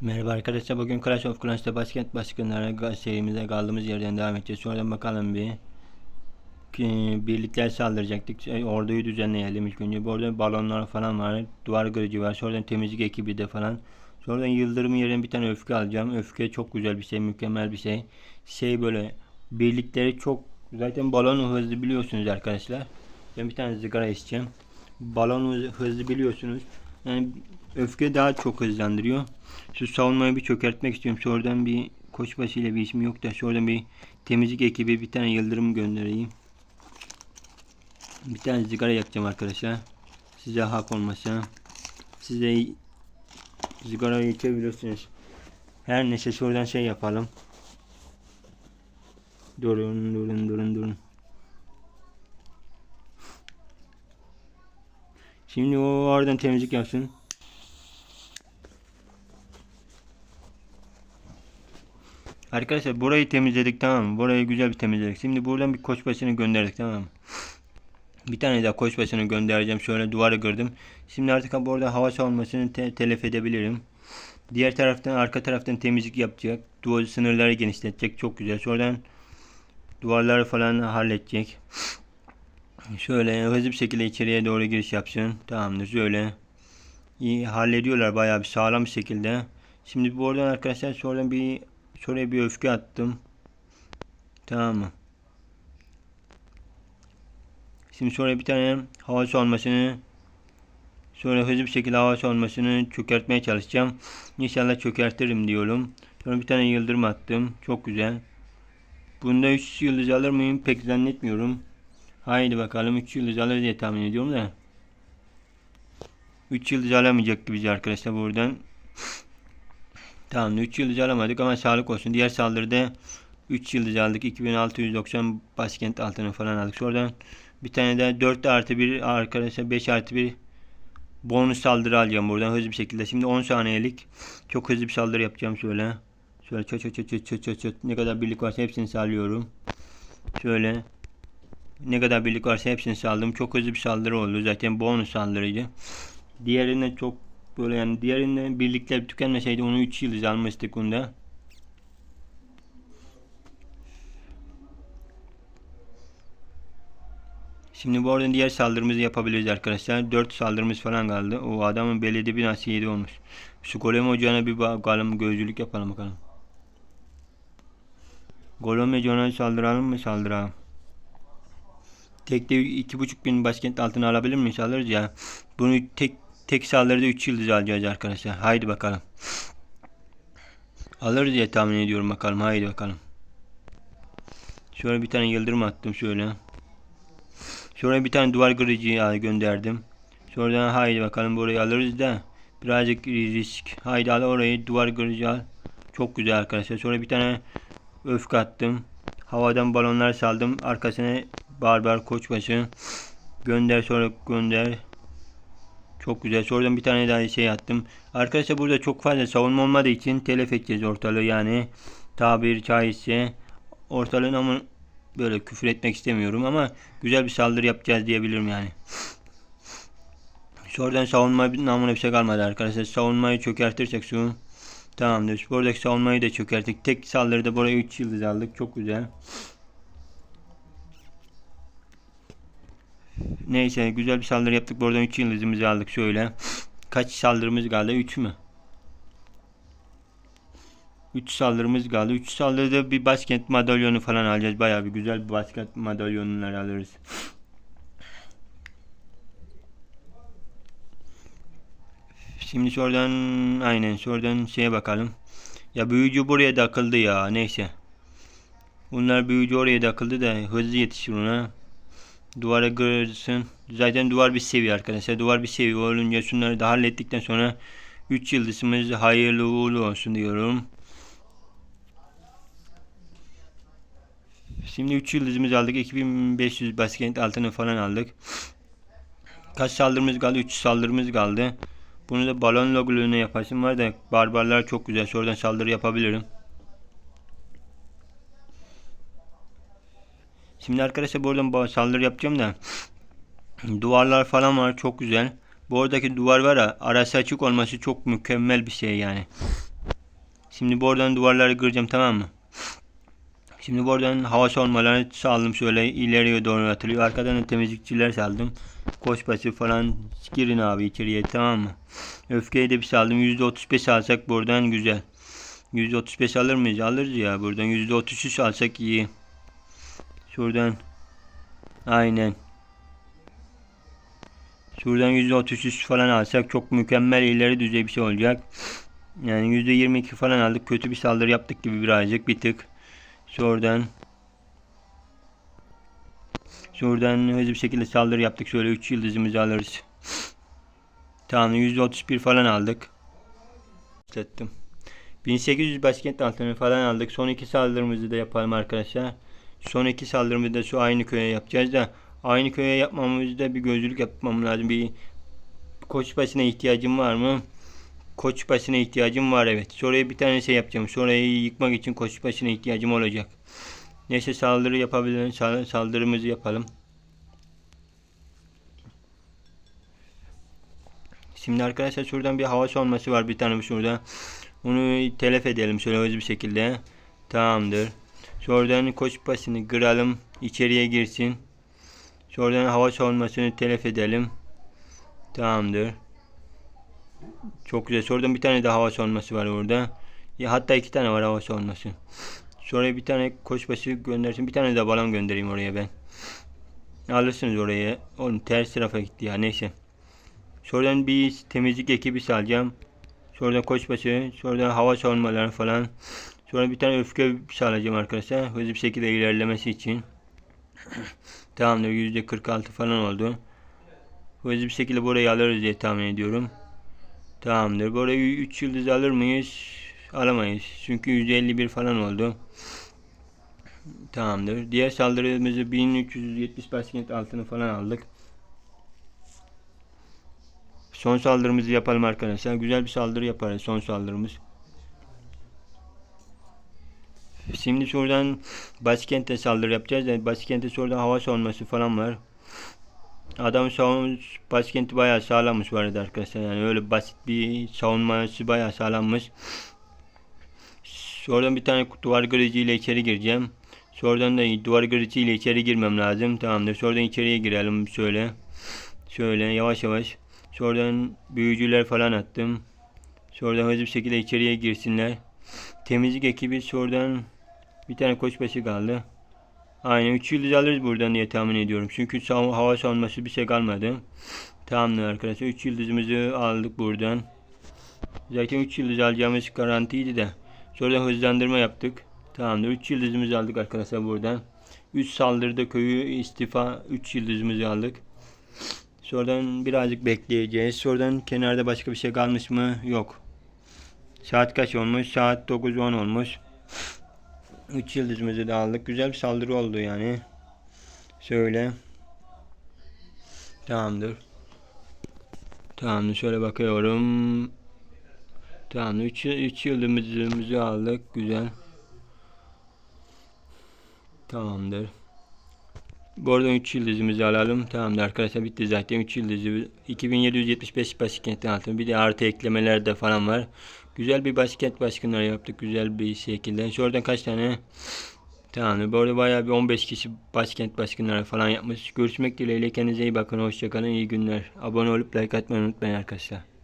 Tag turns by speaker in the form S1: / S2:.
S1: Merhaba arkadaşlar bugün Clash of Clans'ta başkent başkanları serimize kaldığımız yerden devam edeceğiz. Sonra bakalım bir birlikler saldıracaktık. Şey, orduyu düzenleyelim ilk önce. Bu arada balonlar falan var. Duvar kırıcı var. Sonradan temizlik ekibi de falan. Sonradan yıldırım yerine bir tane öfke alacağım. Öfke çok güzel bir şey, mükemmel bir şey. Şey böyle birlikleri çok zaten balon hızlı biliyorsunuz arkadaşlar. Ben bir tane sigara içeceğim. Balon hızlı biliyorsunuz. Yani öfke daha çok hızlandırıyor. Şu savunmayı bir çökertmek istiyorum. Sonradan bir koçbaşı bir işim yok da sonradan bir temizlik ekibi bir tane yıldırım göndereyim. Bir tane sigara yakacağım arkadaşlar. Size hak olmasa. Siz de sigara içebilirsiniz. Her neyse sonradan şey yapalım. Durun durun durun durun. Şimdi o oradan temizlik yapsın. Arkadaşlar burayı temizledik tamam mı? Burayı güzel bir temizledik. Şimdi buradan bir koçbaşını gönderdik tamam mı? Bir tane daha koçbaşını göndereceğim. Şöyle duvarı kırdım. Şimdi artık bu orada hava savunmasını te- telef edebilirim. Diğer taraftan arka taraftan temizlik yapacak. Duvar sınırları genişletecek. Çok güzel. Sonradan duvarları falan halledecek. Şöyle hızlı bir şekilde içeriye doğru giriş yapsın. Tamamdır. Şöyle. İyi hallediyorlar bayağı bir sağlam bir şekilde. Şimdi bu oradan arkadaşlar sonra bir Şuraya bir öfke attım. Tamam mı? Şimdi sonra bir tane hava savunmasını sonra hızlı bir şekilde hava savunmasını çökertmeye çalışacağım. İnşallah çökertirim diyorum. Sonra bir tane yıldırım attım. Çok güzel. Bunda 3 yıldız alır mıyım? Pek zannetmiyorum. Haydi bakalım 3 yıldız alır diye tahmin ediyorum da. 3 yıldız alamayacak gibi arkadaşlar buradan. Tamam 3 yıldız alamadık ama sağlık olsun. Diğer saldırıda 3 yıldız aldık. 2690 başkent altını falan aldık. Sonradan bir tane de 4 artı 1 arkadaşlar 5 artı 1 bonus saldırı alacağım buradan hızlı bir şekilde. Şimdi 10 saniyelik çok hızlı bir saldırı yapacağım şöyle. Şöyle çat çat çat çat çat çat. Ne kadar birlik varsa hepsini sağlıyorum. Şöyle ne kadar birlik varsa hepsini saldım. Çok hızlı bir saldırı oldu. Zaten bonus saldırıydı. Diğerine çok Böyle yani diğerinde birlikler tükenmeseydi onu 3 yıldız almıştık onda. Şimdi bu arada diğer saldırımızı yapabiliriz arkadaşlar. 4 saldırımız falan kaldı. O adamın belediye binası 7 olmuş. Şu golem ocağına bir bakalım gözcülük yapalım bakalım. Golem ocağına saldıralım mı? Saldıralım. Tekte 2.5 bin başkent altına alabilir miyiz? Alırız ya. Bunu tek Tek saldırıda 3 yıldız alacağız arkadaşlar. Haydi bakalım. Alırız diye tahmin ediyorum bakalım. Haydi bakalım. Şöyle bir tane yıldırım attım şöyle. Şöyle bir tane duvar kırıcı gönderdim. Sonradan haydi bakalım burayı alırız da birazcık risk. Haydi al orayı duvar kırıcı al. Çok güzel arkadaşlar. Sonra bir tane öfke attım. Havadan balonlar saldım. Arkasına barbar koçbaşı. Gönder sonra gönder. Çok güzel. Sonradan bir tane daha şey attım. Arkadaşlar burada çok fazla savunma olmadığı için telef edeceğiz ortalığı yani. Tabiri caizse ortalığın ama böyle küfür etmek istemiyorum ama güzel bir saldırı yapacağız diyebilirim yani. Sonradan savunma namına bir şey kalmadı arkadaşlar. Savunmayı çökertirsek şu tamamdır. Buradaki savunmayı da çökerttik. Tek saldırıda buraya 3 yıldız aldık. Çok güzel. Neyse güzel bir saldırı yaptık. Buradan 3 yıldızımızı aldık şöyle. Kaç saldırımız kaldı? 3 mü? 3 saldırımız kaldı. 3 saldırıda bir başkent madalyonu falan alacağız. Bayağı bir güzel bir başkent madalyonlar alırız. Şimdi şuradan aynen şuradan şeye bakalım. Ya büyücü buraya da ya. Neyse. Bunlar büyücü oraya da da hızlı yetişir ona. Duvara kırırsın. Zaten duvar bir seviye arkadaşlar. Duvar bir seviye olunca şunları da hallettikten sonra 3 yıldızımız hayırlı uğurlu olsun diyorum. Şimdi 3 yıldızımız aldık. 2500 basket altını falan aldık. Kaç saldırımız kaldı? 3 saldırımız kaldı. Bunu da balon logoluğuna yapasım var da barbarlar çok güzel. Sonradan saldırı yapabilirim. Şimdi arkadaşlar buradan saldırı yapacağım da duvarlar falan var çok güzel. Bu oradaki duvar var ya arası açık olması çok mükemmel bir şey yani. Şimdi buradan duvarları kıracağım tamam mı? Şimdi buradan hava savunmalarını saldım şöyle ileriye doğru atılıyor. Arkadan da temizlikçiler saldım. Koçbaşı falan girin abi içeriye tamam mı? Öfkeyi de bir saldım. %35 alsak buradan güzel. %35 alır mıyız? Alırız ya buradan. %33 alsak iyi. Şuradan. Aynen. Şuradan %33 falan alsak çok mükemmel ileri düzey bir şey olacak. Yani %22 falan aldık. Kötü bir saldırı yaptık gibi birazcık bir tık. Şuradan Şuradan hızlı bir şekilde saldırı yaptık. Şöyle 3 yıldızımızı alırız. Tamam %31 falan aldık. Hissettim. 1800 başkent altını falan aldık. Son iki saldırımızı da yapalım arkadaşlar. Son iki saldırımızı da şu aynı köye yapacağız da aynı köye yapmamızda bir gözlük yapmam lazım. Bir koç başına ihtiyacım var mı? Koç başına ihtiyacım var evet. Şuraya bir tane şey yapacağım. Şurayı yıkmak için koç başına ihtiyacım olacak. Neyse saldırı yapabilirim. Sal- Saldırımızı yapalım. Şimdi arkadaşlar şuradan bir hava sonması var bir tane şurada. Onu telef edelim şöyle hızlı bir şekilde. Tamamdır. Şuradan koç başını kıralım. içeriye girsin. Şuradan hava savunmasını telef edelim. Tamamdır. Çok güzel. Şuradan bir tane daha hava savunması var orada. Ya hatta iki tane var hava savunması. Şuraya bir tane koçbaşı göndersin. Bir tane de balon göndereyim oraya ben. Alırsınız oraya. Oğlum ters tarafa gitti ya. Neyse. Şuradan bir temizlik ekibi salacağım. Şuradan koçbaşı. Şuradan hava savunmaları falan. Sonra bir tane öfke sağlayacağım arkadaşlar. Hızlı bir şekilde ilerlemesi için. Tamamdır. %46 falan oldu. Hızlı bir şekilde burayı alırız diye tahmin ediyorum. Tamamdır. Burayı 3 yıldız alır mıyız? Alamayız. Çünkü %51 falan oldu. Tamamdır. Diğer saldırımızı 1370 başkent altını falan aldık. Son saldırımızı yapalım arkadaşlar. Güzel bir saldırı yaparız son saldırımız. Şimdi şuradan başkente saldırı yapacağız. Yani başkente şuradan hava savunması falan var. Adam savunmuş başkenti bayağı sağlammış bu arada arkadaşlar. Yani öyle basit bir savunması bayağı sağlammış. Sonradan bir tane duvar ile içeri gireceğim. Sonradan da duvar ile içeri girmem lazım. Tamamdır. Sonradan içeriye girelim şöyle. Şöyle yavaş yavaş. Sonradan büyücüler falan attım. Sonradan hızlı bir şekilde içeriye girsinler. Temizlik ekibi sonradan bir tane koçbaşı kaldı. Aynen 3 yıldız alırız buradan diye tahmin ediyorum. Çünkü sav- hava savunması bir şey kalmadı. Tamamdır arkadaşlar. 3 yıldızımızı aldık buradan. Zaten 3 yıldız alacağımız garantiydi de. Sonradan hızlandırma yaptık. Tamamdır. 3 yıldızımızı aldık arkadaşlar buradan. 3 saldırıda köyü istifa 3 yıldızımızı aldık. Sonradan birazcık bekleyeceğiz. Sonradan kenarda başka bir şey kalmış mı? Yok. Saat kaç olmuş? Saat 9.10 olmuş. 3 yıldızımızı da aldık. Güzel bir saldırı oldu yani. Şöyle. Tamamdır. Tamamdır. Şöyle bakıyorum. Tamamdır. 3 3 yıldızımızı aldık. Güzel. Tamamdır. Bu arada 3 yıldızımızı alalım. Tamamdır arkadaşlar bitti zaten 3 yıldızı 2775 başkentin altında bir de artı eklemeler de falan var. Güzel bir başkent başkanları yaptık güzel bir şekilde. Şuradan kaç tane Tamamdır. Bu arada bayağı bir 15 kişi başkent başkanları falan yapmış. Görüşmek dileğiyle kendinize iyi bakın. Hoşçakalın. iyi günler. Abone olup like atmayı unutmayın arkadaşlar.